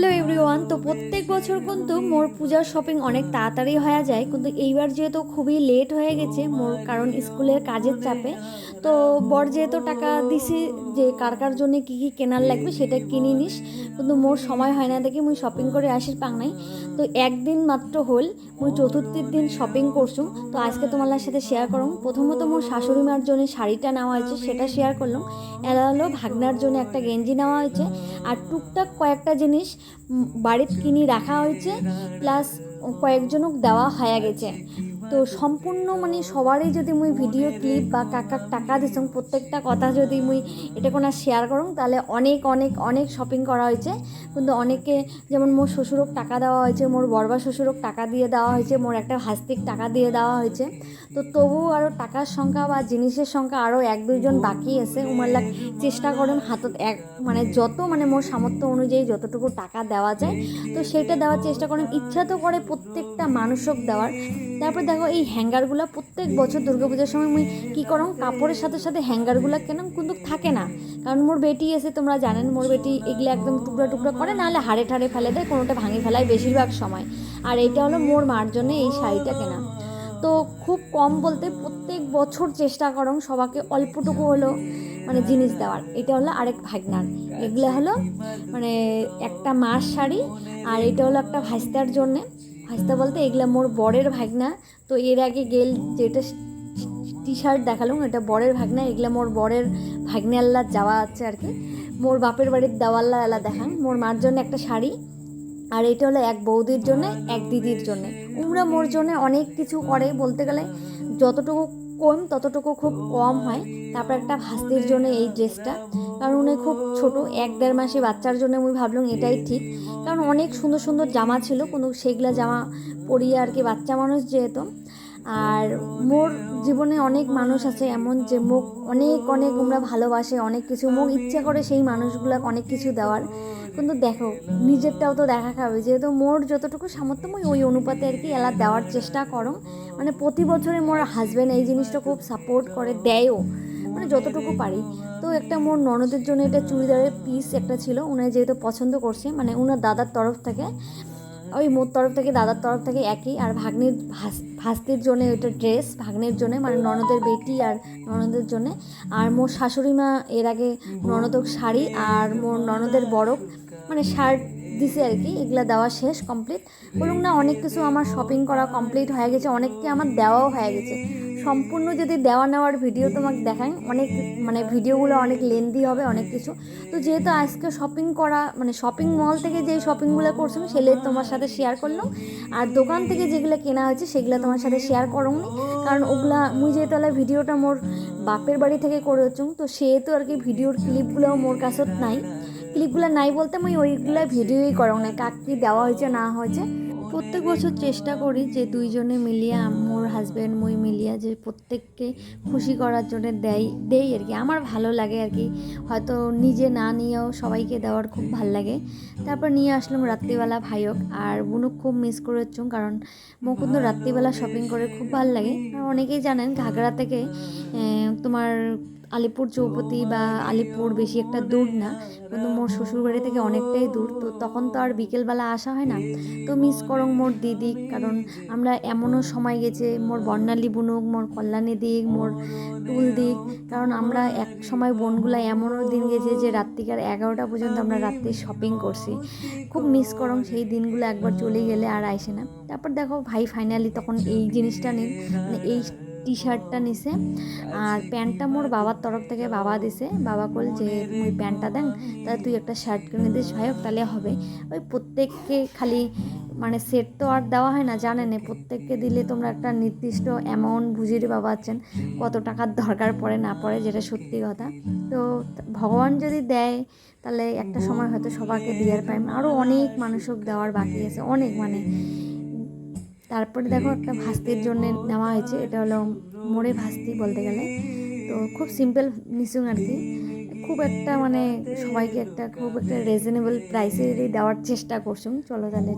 Hello everyone, তো প্রত্যেক বছর কিন্তু মোর পূজার শপিং অনেক তাড়াতাড়ি হয়ে যায়, কিন্তু এইবার যেহেতু খুবই লেট হয়ে গেছে মোর কারণ স্কুলের কাজের চাপে, তো বর যেহেতু টাকা দিছি যে কার কার জন্য কী কী কেনার লাগবে সেটা কিনি নিস, কিন্তু মোর সময় হয় না দেখে মুই শপিং করে আসির পাং নাই তো একদিন মাত্র হল, মুই চতুর্থীর দিন শপিং করছুম তো আজকে তোমার সাথে শেয়ার করুম। প্রথমত মোর শাশুড়ি মার জন্য শাড়িটা নেওয়া হয়েছে, সেটা শেয়ার করলাম। এরা হলো ভাগনার জন্য একটা গেঞ্জি নেওয়া হয়েছে, আর টুকটাক কয়েকটা জিনিস বাড়ির বাড়িতে কিনি রাখা হয়েছে প্লাস কয়েকজনক দেওয়া হয়ে গেছে। তো সম্পূর্ণ মানে সবারই যদি মুই ভিডিও ক্লিপ বা কাকাক টাকা দিছং, প্রত্যেকটা কথা যদি মুই এটা কোনো শেয়ার করুম তাহলে অনেক অনেক অনেক শপিং করা হয়েছে। কিন্তু অনেকে যেমন মোর শ্বশুরক টাকা দেওয়া হয়েছে, মোর বড়বা শ্বশুরক টাকা দিয়ে দেওয়া হয়েছে, মোর একটা হাস্তিক টাকা দিয়ে দেওয়া হয়েছে। তো তবুও আরও টাকার সংখ্যা বা জিনিসের সংখ্যা আরও এক দুইজন বাকি আছে। উমার চেষ্টা করেন হাতত এক মানে যত মানে মোর সামর্থ্য অনুযায়ী যতটুকু টাকা দেওয়া যায়, তো সেটা দেওয়ার চেষ্টা করেন। ইচ্ছা তো করে প্রত্যেকটা মানুষক দেওয়ার। তারপর দেখো এই হ্যাঙ্গারগুলো প্রত্যেক বছর দুর্গাপূজার সময় মুই কী করম? কাপড়ের সাথে সাথে হ্যাঙ্গারগুলো কেন কিন্তু থাকে না। কারণ মোর বেটি এসে তোমরা জানেন, মোর বেটি এগুলো একদম টুকরা টুকরা করে, নাহলে হাড়ে ঠাড়ে ফেলে দেয়, কোনোটা ভাঙে ফেলায় বেশিরভাগ সময়। আর এটা হলো মোর মার জন্য এই শাড়িটা কেনা। তো খুব কম বলতে প্রত্যেক বছর চেষ্টা করং সবাকে অল্পটুকু হলো মানে জিনিস দেওয়ার। এটা হলো আরেক ভাগনার। এগুলো হলো মানে একটা মাস শাড়ি, আর এটা হলো একটা ভাস্তার জন্যে। ভাস্তা বলতে এগুলা মোর বরের ভাগনা। তো এর আগে গেল যেটা টি শার্ট দেখালাম, এটা বরের ভাগনা, এগুলা মোর বরের ভাগনা আল্লাহ যাওয়া আছে আর কি। মোর বাপের বাড়ির দেওয়াল্লা আল্লাহ দেখান, মোর মার জন্য একটা শাড়ি, আর এটা হলো এক বৌদির জন্য, এক দিদির জন্য। উমরা মোর জন্য অনেক কিছু করে বলতে গেলে, যতটুকু কম, ততটুকু খুব কম হয়। তারপর একটা ভাস্তির জন্য এই ড্রেসটা। কারণ উনি খুব ছোট, এক দেড় মাসে বাচ্চার জন্য আমি ভাবলাম এটাই ঠিক। কারণ অনেক সুন্দর সুন্দর জামা ছিল, কোনো সেগুলা জামা পরিয়ে আর কি বাচ্চা মানুষ যেহেতু। আর মোর জীবনে অনেক মানুষ আছে এমন যে মুখ অনেক অনেক আমরা ভালোবাসে, অনেক কিছু মুখ ইচ্ছা করে সেই মানুষগুলাকে অনেক কিছু দেওয়ার। কিন্তু দেখো, নিজেরটাও তো দেখা খাবে। যেহেতু মোর যতটুকু সামর্থ্য, মই ওই অনুপাতে আর কি এলা দেওয়ার চেষ্টা করো। মানে প্রতি বছরে মোর হাজব্যান্ড এই জিনিসটা খুব সাপোর্ট করে, দেয়ও। মানে যতটুকু পারি। তো একটা মোর ননদের জন্য এটা চুড়িদারের পিস একটা ছিল উনি যেহেতু পছন্দ করছে মানে উনার দাদার তরফ থেকে। ওই মোর তরফ থেকে, দাদার তরফ থেকে একই। আর ভাগ্নির ভাস- ভাস্তির জন্য ওইটা ড্রেস, ভাগ্নের জন্য মানে ননদের বেটি আর ননদের জন্য। আর মোর শাশুড়ি মা এর আগে ননদক শাড়ি আর মোর ননদের বরফ মানে শার্ট দিছে আর কি, এগুলো দেওয়া শেষ কমপ্লিট বলুন না, অনেক কিছু আমার শপিং করা কমপ্লিট হয়ে গেছে, অনেককে আমার দেওয়াও হয়ে গেছে। সম্পূর্ণ যদি দেওয়া নেওয়ার ভিডিও তোমাকে দেখাই, অনেক মানে ভিডিওগুলো অনেক লেন্দি হবে, অনেক কিছু। তো যেহেতু আজকে শপিং করা মানে শপিং মল থেকে যে শপিংগুলো করছিলাম, সেগুলো তোমার সাথে শেয়ার করলাম। আর দোকান থেকে যেগুলো কেনা হয়েছে, সেগুলো তোমার সাথে শেয়ার করুনি। কারণ ওগুলা, মুই যেহেতু ভিডিওটা মোর বাপের বাড়ি থেকে করেছুম তো সেহেতু আর কি ভিডিওর ক্লিপগুলোও মোর কাছত নাই। ক্লিপগুলো নাই বলতে আমি ওইগুলো ভিডিওই করো না কাক কি দেওয়া হয়েছে, না হয়েছে। প্রত্যেক বছর চেষ্টা করি যে দুইজনে মিলিয়ে মোর হাজব্যান্ড মই মিলিয়া যে প্রত্যেককে খুশি করার জন্য দেয় দেই আর কি। আমার ভালো লাগে আর কি। হয়তো নিজে না নিয়েও সবাইকে দেওয়ার খুব ভালো লাগে। তারপর নিয়ে আসলাম রাত্রিবেলা ভাইয়ক। আর বুনুক খুব মিস করেছুম কারণ মো কিন্তু রাত্রিবেলা শপিং করে খুব ভালো লাগে। আর অনেকেই জানেন ঘাগড়া থেকে তোমার আলিপুর চৌপতি বা আলিপুর বেশি একটা দূর না। কিন্তু মোর শ্বশুরবাড়ি থেকে অনেকটাই দূর। তো তখন তো আর বিকেলবেলা আসা হয় না। তো মিস করং মোর দিদি, কারণ আমরা এমনও সময় গেছে, মোর বর্ণালী বুনুক, মোর কল্যাণী দিক, মোর টুল দিক। কারণ আমরা এক সময় বোনগুলা এমনও দিন গেছে যে রাত্রিকার এগারোটা পর্যন্ত আমরা রাত্রে শপিং করছি। খুব মিস করং সেই দিনগুলো একবার চলে গেলে আর আইসে না। তারপর দেখো ভাই ফাইনালি তখন এই জিনিসটা নিন মানে এই টি শার্টটা নিছে। আর প্যান্টটা মোর বাবার তরফ থেকে বাবা দিছে। বাবা কল যে, ওই প্যান্টটা দেন, তাহলে তুই একটা শার্ট কিনে দিস, ভাই হোক, তাহলে হবে। ওই প্রত্যেককে খালি মানে সেট তো আর দেওয়া হয় না জানেন প্রত্যেককে দিলে তোমরা একটা নির্দিষ্ট অ্যামাউন্ট বুঝিয়ে বাবা আছেন কত টাকার দরকার পড়ে, না পড়ে, যেটা সত্যি কথা। তো ভগবান যদি দেয়, তাহলে একটা সময় হয়তো সবাইকে দিয়ার পাই আরও অনেক মানুষক দেওয়ার বাকি আছে, অনেক মানে তারপরে দেখো একটা ভাস্তির জন্য নেওয়া হয়েছে, এটা হলো মোড়ে ভাস্তি বলতে গেলে। তো খুব সিম্পল নিশুন আর কি। খুব একটা মানে সবাইকে একটা, খুব একটা রিজনেবল প্রাইসে দেওয়ার চেষ্টা করছুন চলো তাহলে।